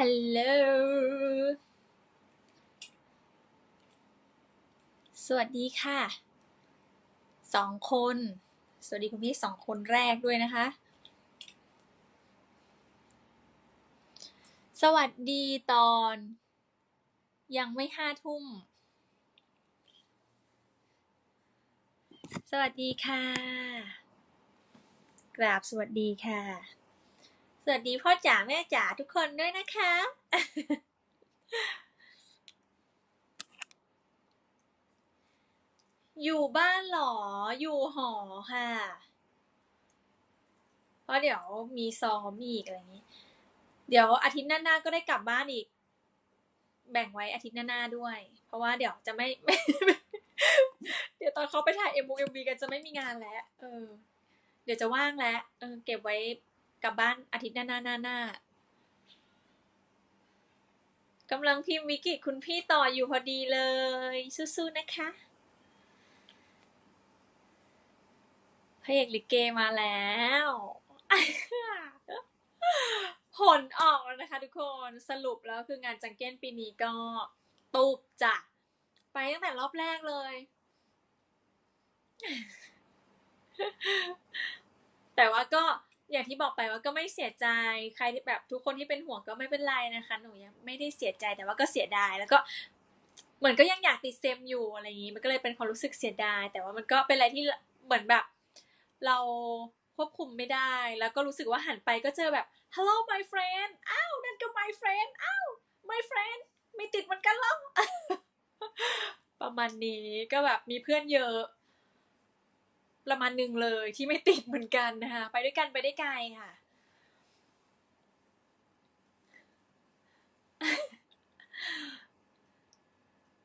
ฮัลโหล สวัสดีค่ะ สองคน สวัสดีคุณพี่สองคนแรกด้วยนะคะ สวัสดีตอน ยังไม่ห้าทุ่ม สวัสดีค่ะ กราบสวัสดีค่ะ สวัสดีพ่อจ๋าแม่จ๋าทุกคนด้วยนะคะ อยู่บ้านหรอ อยู่หอค่ะ เพราะเดี๋ยวมีซ้อมอีกอะไรอย่างนี้ เดี๋ยวอาทิตย์หน้าๆก็ได้กลับบ้านอีก แบ่งไว้อาทิตย์หน้าๆด้วย เพราะว่าเดี๋ยวจะไม่ เดี๋ยวตอนเขาไปถ่ายเอ็มบูเอ็มบีกันจะไม่มีงานแล้ว เออ เดี๋ยวจะว่างแล้ว เออ เก็บไว้ กลับบ้านอาทิตย์หน้าหน้าหน้าหน้ากำลังพิมพ์วิกิคุณพี่ต่ออยู่พอดีเลย สู้ๆนะคะพระเอกลิเกมาแล้วผลออกแล้วนะคะทุกคนสรุปแล้วคืองานจังเก้นปีนี้ก็ตูบจ้ะ ไปตั้งแต่รอบแรกเลย แต่ว่าก็ อย่างที่บอกไปว่าก็ไม่เสียใจใครที่แบบทุกคนที่เป็นห่วงก็ไม่เป็นไรนะคะ หนูยังไม่ได้เสียใจแต่ว่าก็เสียดายแล้วก็เหมือนก็ยังอยากติดเซมอยู่อะไรอย่างนี้ มันก็เลยเป็นความรู้สึกเสียดาย แต่ว่ามันก็เป็นอะไรที่เหมือนแบบ เราควบคุมไม่ได้ แล้วก็รู้สึกว่าหันไปก็เจอแบบ hello my friend อ้าวนั่นก็ my friend อ้าว my friend ไม่ติดเหมือนกันหรอประมาณนี้ก็แบบมีเพื่อนเยอะ ประมาณหนึ่งเลยที่ไม่ติดเหมือนกันนะคะ ไปด้วยกันไปได้ไกลค่ะ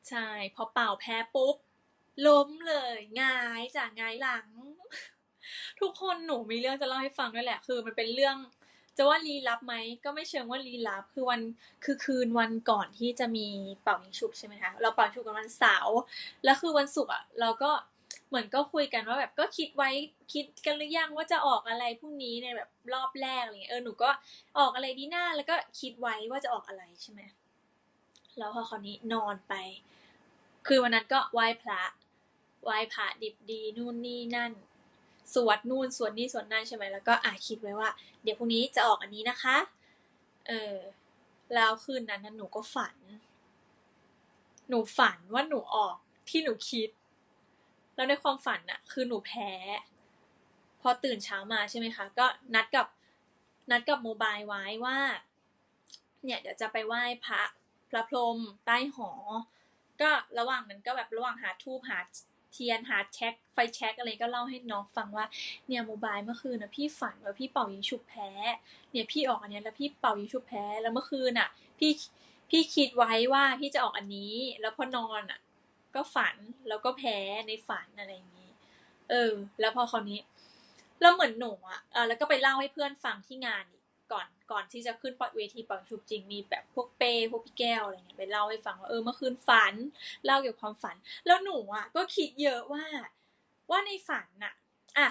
ใช่ พอเป่าแพ้ปุ๊บ ล้มเลยหงายจากหงายหลัง ทุกคนหนูมีเรื่องจะเล่าให้ฟังด้วยแหละ คือมันเป็นเรื่องจะว่าลี้ลับไหมก็ไม่เชิงว่าลี้ลับคือวันคือคืนวันก่อนที่จะมีเป่ายิงฉุบใช่ไหมคะเราเป่ายิงฉุบกันวันเสาร์แล้วคือวันศุกร์อะเราก็ เหมือนก็คุยกันว่าแบบก็คิดไว้คิดกันหรือยังว่าจะออกอะไรพรุ่งนี้ในแบบรอบแรกอะไรเงี้ยเออหนูก็ออกอะไรดีหน้าแล้วก็คิดไว้ว่าจะออกอะไรใช่ไหมแล้วพอคราวนี้นอนไป คือวันนั้นก็ไหว้พระไหว้พระดิบดีนู่นนี่นั่น สวดนู่นสวดนี่สวดนั่นใช่ไหมแล้วก็อะคิดไว้ว่า เดี๋ยวพรุ่งนี้จะออกอันนี้นะคะ เออแล้วคืนนั้นน่ะหนูก็ฝัน หนูฝันว่าหนูออกที่หนูคิด แล้วในความฝันน่ะคือหนูแพ้ พอตื่นเช้ามาใช่ไหมคะ ก็นัดกับนัดกับโมบายไว้ว่า เนี่ยเดี๋ยวจะไปไหว้พระพระพรหมใต้หอ ก็ระหว่างนั้นก็แบบระหว่างหาทูบหาเทียนหาแช็คไฟแช็คอะไรก็เล่าให้น้องฟังว่าเนี่ยโมบายเมื่อคืนนะพี่ฝันว่าพี่เป่ายิงฉุบแพ้เนี่ยพี่ออกอันนี้แล้วพี่เป่ายิงฉุบแพ้แล้วเมื่อคืนอะ พี่พี่คิดไว้ว่าพี่จะออกอันนี้ แล้วพอนอนอะ ก็ฝันแล้วก็แพ้ในฝันอะไรอย่างนี้ เออ แล้วพอคราวนี้แล้วเหมือนหนูอะแล้วก็ไปเล่าให้เพื่อนฟังที่งานก่อนก่อนที่จะขึ้นปอดเวทีป่ายิงฉุบจริงมีแบบพวกเป้พวกพี่แก้วอะไรเงี้ยไปเล่าให้ฟังว่าเออเมื่อคืนฝันเล่าเกี่ยวกับความฝัน แล้วหนูอะ ก็คิดเยอะว่า ว่าในฝันน่ะอะ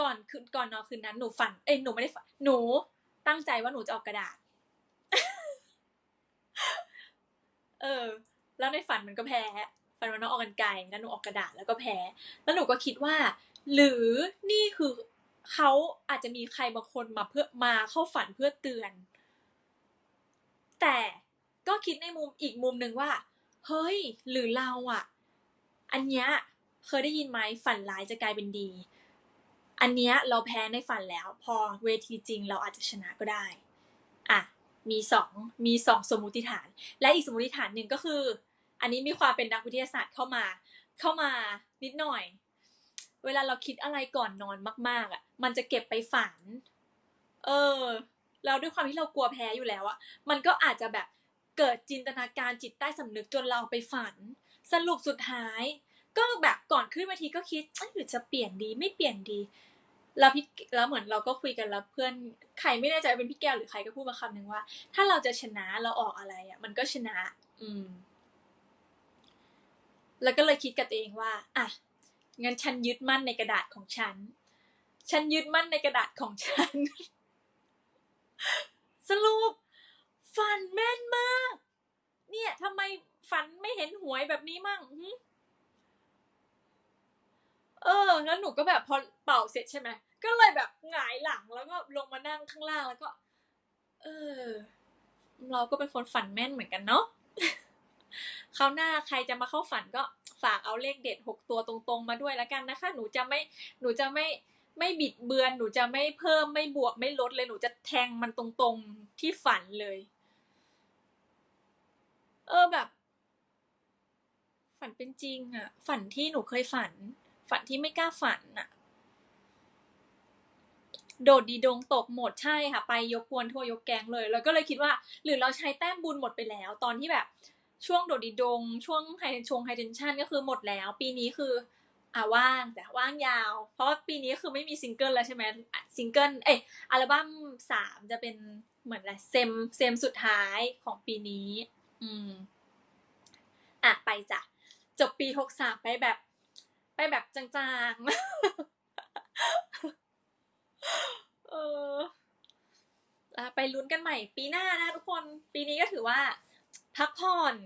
ก่อนคืนก่อนนอนคืนนั้นหนูฝัน เอ้ยหนูไม่ได้ฝันหนูตั้งใจว่าหนูจะออกกระดาษ เออ แล้วในฝันมันก็แพ้ ฝันว่าน้องออกกันไกลแล้วหนูออกกระดาษแล้วก็แพ้ แล้วหนูก็คิดว่า หรือนี่คือเขาอาจจะมีใครบางคนมาเพื่อมาเข้าฝันเพื่อเตือน แต่ก็คิดในมุมอีกมุมหนึ่งว่า เฮ้ย หรือเราอะ อันเนี้ยเคยได้ยินไหมฝันร้ายจะกลายเป็นดี อันเนี้ยเราแพ้ในฝันแล้ว พอเวทีจริงเราอาจจะชนะก็ได้อะมีสองมีสองสมมุติฐาน และอีกสมมุติฐานหนึ่งก็คือ อันนี้มีความเป็นนักวิทยาศาสตร์เข้ามา เข้ามานิดหน่อย เวลาเราคิดอะไรก่อนนอนมาก ๆอะ มันจะเก็บไปฝัน เออ เราด้วยความที่เรากลัวแพ้อยู่แล้วอะมันก็อาจจะแบบเกิดจินตนาการจิตใต้สำนึกจนเราไปฝัน สรุปสุดท้าย ก็แบบก่อนขึ้นเวทีก็คิดหรือจะเปลี่ยนดีไม่เปลี่ยนดีแล้วพี่แล้วเหมือนเราก็คุยกันแล้วเพื่อนใครไม่แน่ใจเป็นพี่แก้วหรือใครก็พูดมาคำหนึ่งว่า ถ้าเราจะชนะเราออกอะไรอะ มันก็ชนะ อืม แล้วก็เลยคิดกับตัวเองว่า อะ งั้นฉันยึดมั่นในกระดาษของฉัน ฉันยึดมั่นในกระดาษของฉัน สรุปฝันแม่นมาก เนี่ยทำไมฝันไม่เห็นหวยแบบนี้มั่งเออ แล้วหนูก็แบบพอเป่าเสร็จใช่ไหม ก็เลยแบบหงายหลังแล้วก็ลงมานั่งข้างล่างแล้วก็ เออ เราก็เป็นคนฝันแม่นเหมือนกันเนาะ คราวหน้าใครจะมาเข้าฝันก็ฝากเอาเลขเด็ดหกตัวตรงๆ มาด้วยแล้วกันนะคะ หนูจะไม่หนูจะไม่ไม่บิดเบือน หนูจะไม่เพิ่มไม่บวกไม่ลดเลยหนูจะแทงมันตรงๆที่ฝันเลย เออแบบ ฝันเป็นจริงอะฝันที่หนูเคยฝัน ฝันที่ไม่กล้าฝันอะโดดดีดงตกหมดใช่ค่ะ ไปยกกวนทั่วยกแกงเลย แล้วก็เลยคิดว่า หรือเราใช้แต้มบุญหมดไปแล้ว ตอนที่แบบ ช่วงโดดดีดง ช่วงไฮชงไฮเทนชันก็คือหมดแล้ว ปีนี้คืออ่าว่างแต่ว่างยาว เพราะว่าปีนี้คือไม่มีซิงเกิลแล้วใช่ไหมซิงเกิลเอ้ยอัลบั้มสามจะเป็นเหมือนอะไรเซมเซมสุดท้ายของปีนี้ อืมอะไปจ้ะจบปีหกสามไปแบบ ไปแบบจางๆ เออไปลุ้นกันใหม่ปีหน้านะทุกคน ปีนี้ก็ถือว่า พักผ่อน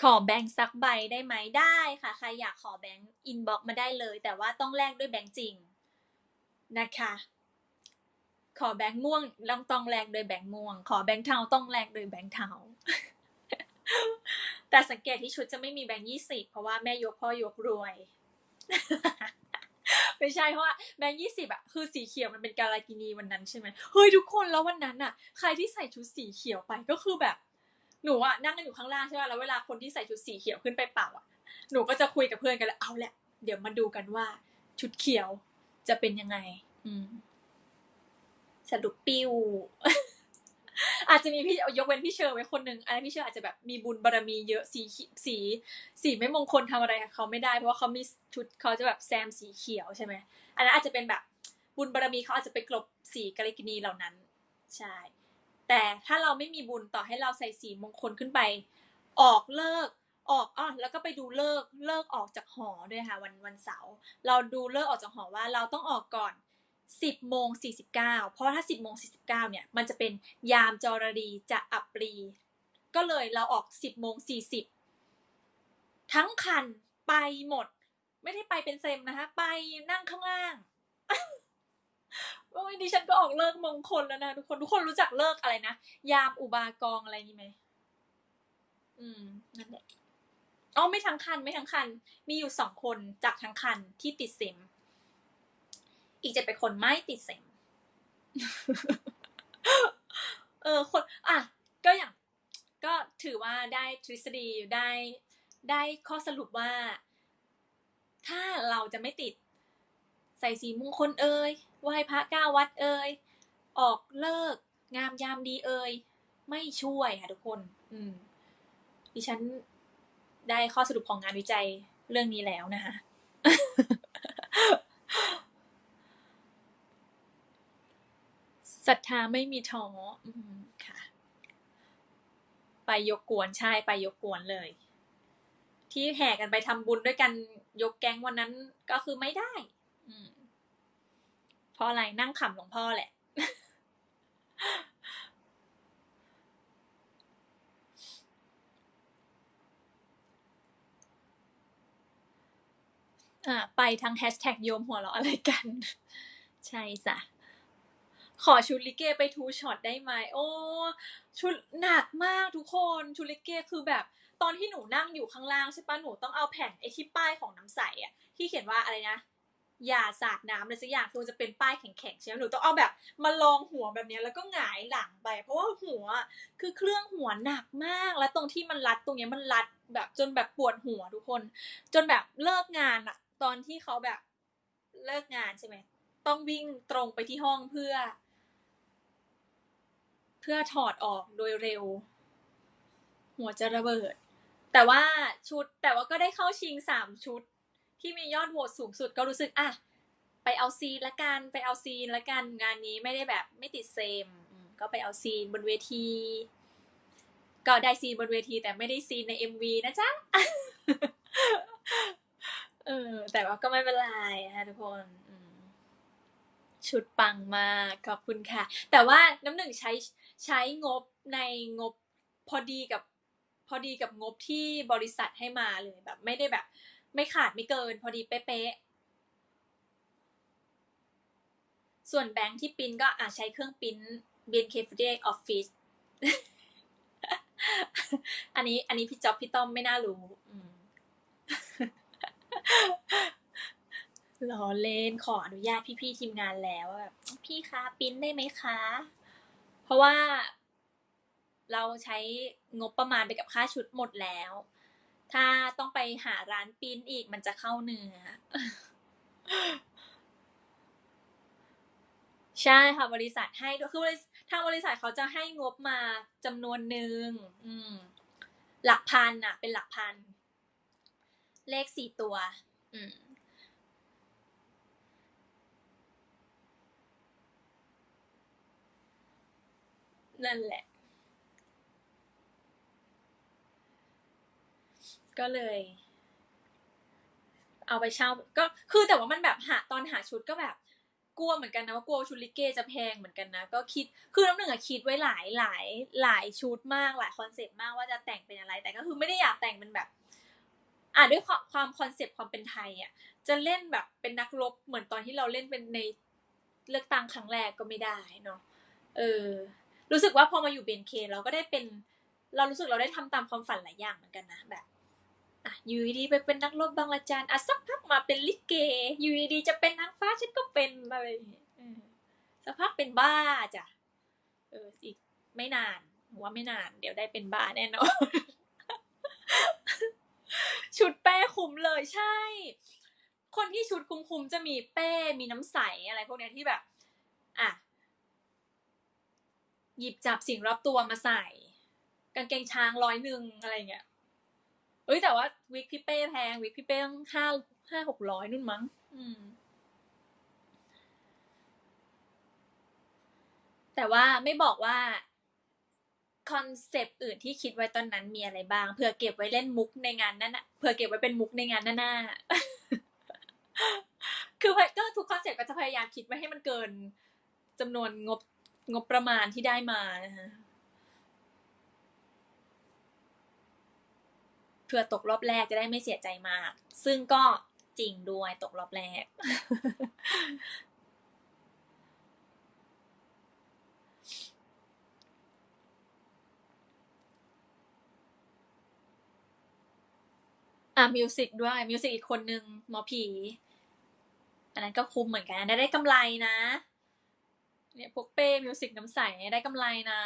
ขอแบงค์สักใบได้ไหมได้ค่ะ ใครอยากขอแบงค์อินบ็อกมาได้เลย แต่ว่าต้องแลกด้วยแบงค์จริงนะคะ ขอแบงค์ม่วงต้องต้องแลกโดยแบงค์ม่วง ขอแบงค์เทาต้องแลกโดยแบงค์เทาแต่สังเกตที่ชุดจะไม่มีแบงค์ยี่สิบเพราะว่าแม่ยกพ่อยกรวย ไม่ใช่เพราะว่าแบงค์ยี่สิบอะคือสีเขียวมันเป็นการากินีวันนั้นใช่ไหมเฮ้ยทุกคนแล้ววันนั้นอะใครที่ใส่ชุดสีเขียวไปก็คือแบบ หนูอะนั่งกันอยู่ข้างล่างใช่ไหมแล้วเวลาคนที่ใส่ชุดสีเขียวขึ้นไปเป่าอะหนูก็จะคุยกับเพื่อนกันแล้วเอาแหละ เดี๋ยวมาดูกันว่า ชุดเขียวจะเป็นยังไง อืมสรุปปิว อาจจะมีพี่ยกเว้นพี่เชอร์ไว้คนหนึ่งอันนั้นพี่เชอร์อาจจะแบบมีบุญบารมีเยอะสีสีสีไม่มงคลทำอะไรเขาไม่ได้เพราะว่าเขามีชุดเขาจะแบบแซมสีเขียวใช่ไหมอันนั้นอาจจะเป็นแบบบุญบารมีเขาอาจจะไปกลบสีกาลิกินีเหล่านั้นใช่แต่ถ้าเราไม่มีบุญต่อให้เราใส่สีมงคลขึ้นไป ออกเลิกออกอ้อแล้วก็ไปดูเลิกเลิกออกจากหอด้วยค่ะวันวันเสาร์เราดูเลิกออกจากหอว่าเราต้องออกก่อน สิบโมงสี่สิบเก้าเพราะถ้าสิบโมงสี่สิบเก้าเนี่ยมันจะเป็นยามจรดีจะอับปรี ก็เลยเราออกสิบโมงสี่สิบทั้งคันไปหมด ไม่ได้ไปเป็นเซมนะคะ ไปนั่งข้างล่างโอ้ยดิฉันก็ออกเลิกมงคลแล้วนะทุกคนทุกคนรู้จักเลิกอะไรนะ ยามอุบากองอะไรนี่ไหมอืมนั่นแหละอ๋อไม่ทั้งคันไม่ทั้งคัน มีอยู่สองคนจากทั้งคันที่ติดเซม อีกเจ็ดเป็นคนไม่ติดเซมเออคนอะก็อย่าง ก็ถือว่าได้ทฤษฎีได้ได้ข้อสรุปว่า ถ้าเราจะไม่ติด ใส่สีมงคลเอ่ยไหว้พระเก้าวัดเอ่ยออกเลิก งามยามดีเอ่ยไม่ช่วยค่ะทุกคน อืม ดิฉันได้ข้อสรุปของงานวิจัยเรื่องนี้แล้วนะคะ ศรัทธาไม่มีท้อค่ะ ไปยกกวนใช่ไปยกกวนเลย ที่แห่กันไปทำบุญด้วยกันยกแก๊งวันนั้นก็คือไม่ได้เพราะอะไรนั่งขำหลวงพ่อแหละไปทั้งแฮชแท็กโยมหัวเราะอะไรกัน ใช่จ้ะ ขอชุดลิเกไปทูช็อตได้ไหมโอ้ชุดหนักมากทุกคนชุดลิเกคือแบบตอนที่หนูนั่งอยู่ข้างล่างใช่ปะหนูต้องเอาแผ่นไอ้ที่ป้ายของน้ำใสอะที่เขียนว่าอะไรนะอย่าสาดน้ำอะไรสักอย่างคือจะเป็นป้ายแข็งๆใช่ไหมหนูต้องเอาแบบมาลองหัวแบบนี้แล้วก็หงายหลังไป เพราะว่าหัวคือเครื่องหัวหนักมาก แล้วตรงที่มันรัดตรงนี้มันรัดแบบจนแบบปวดหัวทุกคน จนแบบเลิกงานอะตอนที่เขาแบบเลิกงานใช่ไหมต้องวิ่งตรงไปที่ห้องเพื่อ เพื่อถอดออกโดยเร็ว หัวจะระเบิด แต่ว่าชุดแต่ว่าก็ได้เข้าชิงสามชุด ที่มียอดโหวตสูงสุดก็รู้สึกอะไปเอาซีนละกันไปเอาซีนละกันงานนี้ไม่ได้แบบไม่ติดเซมก็ไปเอาซีนบนเวที ก็ได้ซีนบนเวที แต่ไม่ได้ซีนในเอ็มวีนะจ๊ะเออแต่ว่าก็ไม่เป็นไรนะทุกคนชุดปังมากขอบคุณค่ะ แต่ว่าน้ำหนึ่งใช้ ใช้งบในงบพอดีกับพอดีกับงบที่บริษัทให้มาเลยแบบ ไม่ได้แบบ ไม่ขาดไม่เกิน พอดีเป๊ะๆส่วนแบงค์ที่ปิ้นก็อาจใช้เครื่องปิ้น BNK48 Office อันนี้อันนี้พี่จ๊อบพี่ต้อมไม่น่ารู้อืมล้อเลนขออนุญาตพี่ๆทีมงานแล้วแบบพี่คะปิ้นได้ไหมคะ เพราะว่าเราใช้งบประมาณไปกับค่าชุดหมดแล้ว ถ้าต้องไปหาร้านปิ้นอีกมันจะเข้าเนื้อ ใช่ค่ะ บริษัทให้ด้วยคือทางบริษัทเขาจะให้งบมาจำนวนหนึ่งหลักพันอะเป็นหลักพัน เลขสี่ตัว อืม นั่นแหละ ก็เลย เอาไปเช่า ก็คือแต่ว่ามันแบบหาตอนหาชุดก็แบบกลัวเหมือนกันนะว่ากลัวชุดลิเกจะแพงเหมือนกันนะ ก็คิดคือน้ำหนึ่งอะคิดไว้หลายหลายหลายชุดมากหลายคอนเซปต์มากว่าจะแต่งเป็นอะไร แต่ก็คือไม่ได้อยากแต่งเป็นแบบ อะด้วยความความคอนเซปต์ความเป็นไทยอะจะเล่นแบบเป็นนักรบเหมือนตอนที่เราเล่นเป็นในเลือกตั้งครั้งแรกก็ไม่ได้เนาะเออ รู้สึกว่าพอมาอยู่เบนเคเราก็ได้เป็น เรารู้สึกเราได้ทำตามความฝันหลายอย่างเหมือนกันนะแบบอะอยู่ดีไปเป็นนักรบบางระจันอะสักพักมาเป็นลิเกอยู่ดีจะเป็นนางฟ้าฉันก็เป็นอะไรอย่างเงี้ยสักพักเป็นบ้าจ้ะเอออีกไม่นานว่าไม่นาน เดี๋ยวได้เป็นบ้าแน่นอนชุดเป้คุมเลยใช่ คนที่ชุดคุ้มๆจะมีเป้มีน้ำใสอะไรพวกเนี้ยที่แบบ อะ หยิบจับสิ่งรอบตัวมาใส่ กางเกงช้างร้อยหนึ่งอะไรเงี้ยเอ้ยแต่ว่าวิกพี่เป้แพงวิกพี่เป้ต้องห้าห้าหกร้อยนู่นมั้ง อืม แต่ว่าไม่บอกว่าคอนเซปต์อื่นที่คิดไว้ตอนนั้นมีอะไรบ้างเผื่อเก็บไว้เล่นมุกในงานนั้นน่ะเผื่อเก็บไว้เป็นมุกในงานหน้าคือก็ทุกคอนเซปต์ก็จะพยายามคิดไว้ให้มันเกินจำนวนงบ งบประมาณที่ได้มานะคะเผื่อตกรอบแรกจะได้ไม่เสียใจมาก ซึ่งก็จริงด้วยตกรอบแรก อะมิวสิกด้วยมิวสิกอีกคนนึงหมอผี อันนั้นก็คุ้มเหมือนกันได้ได้กำไรนะ เนี่ยพวกเป้มิวสิกน้ำใสได้กำไรนะ